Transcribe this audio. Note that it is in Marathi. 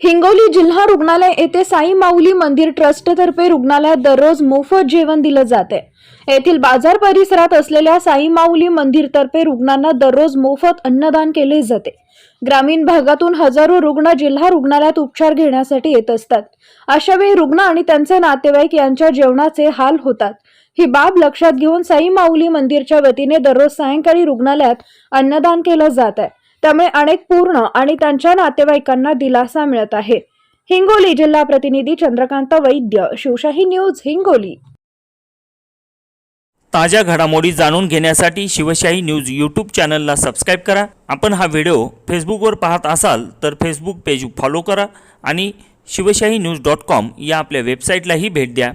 हिंगोली जिल्हा रुग्णालय येथे साई माऊली मंदिर ट्रस्टतर्फे रुग्णालयात दररोज मोफत जेवण दिलं जाते. येथील बाजार परिसरात असलेल्या साई माऊली मंदिरतर्फे रुग्णांना दररोज मोफत अन्नदान केले जाते. ग्रामीण भागातून हजारो रुग्ण जिल्हा रुग्णालयात उपचार घेण्यासाठी येत असतात. अशावेळी रुग्ण आणि त्यांचे नातेवाईक यांच्या जेवणाचे हाल होतात. ही बाब लक्षात घेऊन साई माऊली मंदिरच्या वतीने दररोज सायंकाळी रुग्णालयात अन्नदान केलं जात आहे. त्यामुळे अनेक पूर्ण आणि त्यांच्या नातेवाईकांना दिलासा मिळत आहे. हिंगोली जिल्हा प्रतिनिधी चंद्रकांत वैद्य शिवशाही न्यूज हिंगोली. ताज्या घडामोडी जाणून घेण्यासाठी शिवशाही न्यूज यूट्यूब चॅनलला सबस्क्राईब करा. आपण हा व्हिडिओ फेसबुकवर पाहत असाल तर फेसबुक पेज फॉलो करा आणि शिवशाही न्यूज डॉट कॉम या आपल्या वेबसाईटलाही भेट द्या.